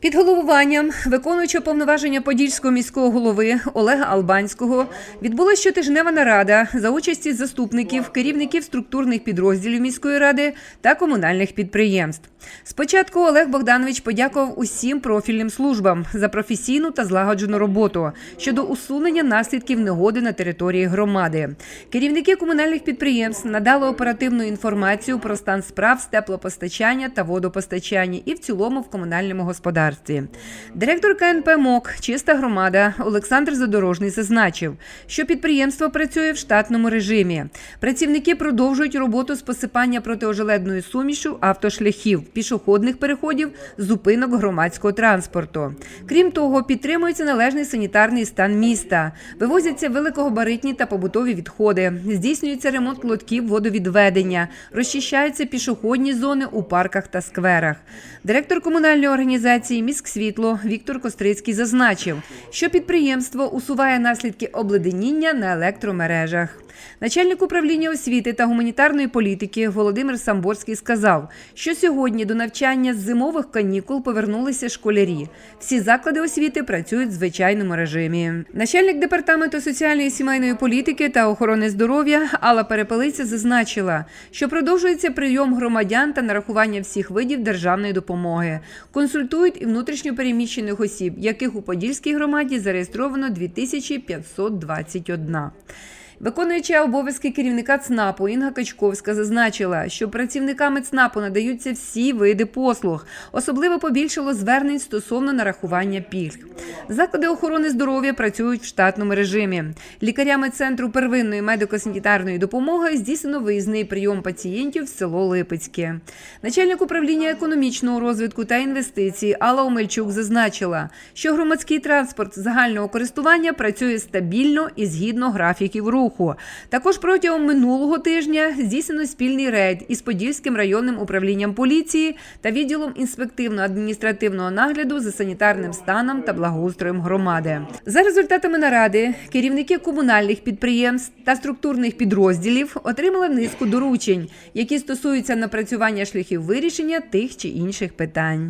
Під головуванням виконуючого повноваження подільського міського голови Олега Албанського відбулася щотижнева нарада за участі заступників, керівників структурних підрозділів міської ради та комунальних підприємств. Спочатку Олег Богданович подякував усім профільним службам за професійну та злагоджену роботу щодо усунення наслідків негоди на території громади. Керівники комунальних підприємств надали оперативну інформацію про стан справ з теплопостачання та водопостачання і в цілому в комунальному господарстві. Директор КНП МОК Чиста громада Олександр Задорожний зазначив, що підприємство працює в штатному режимі. Працівники продовжують роботу з посипання протиожеледною сумішу автошляхів, пішохідних переходів, зупинок громадського транспорту. Крім того, підтримується належний санітарний стан міста, вивозяться великогабаритні та побутові відходи, здійснюється ремонт лотків водовідведення, розчищаються пішохідні зони у парках та скверах. Директор комунальної організації «Міськсвітло» Віктор Кострицький зазначив, що підприємство усуває наслідки обледеніння на електромережах. Начальник управління освіти та гуманітарної політики Володимир Самборський сказав, що сьогодні до навчання з зимових канікул повернулися школярі. Всі заклади освіти працюють в звичайному режимі. Начальник департаменту соціальної сімейної політики та охорони здоров'я Алла Перепелиця зазначила, що продовжується прийом громадян та нарахування всіх видів державної допомоги. Консультують і внутрішньопереміщених осіб, яких у Подільській громаді зареєстровано 2521. Виконуюча обов'язки керівника ЦНАПу Інга Качковська зазначила, що працівниками ЦНАПу надаються всі види послуг. Особливо побільшало звернень стосовно нарахування пільг. Заклади охорони здоров'я працюють в штатному режимі. Лікарями центру первинної медико-санітарної допомоги здійснено виїзний прийом пацієнтів в село Липецьке. Начальник управління економічного розвитку та інвестицій Алла Омельчук зазначила, що громадський транспорт загального користування працює стабільно і згідно графіків руху. Також протягом минулого тижня здійснено спільний рейд із Подільським районним управлінням поліції та відділом інспективно-адміністративного нагляду за санітарним станом та благоустроєм громади. За результатами наради керівники комунальних підприємств та структурних підрозділів отримали низку доручень, які стосуються напрацювання шляхів вирішення тих чи інших питань.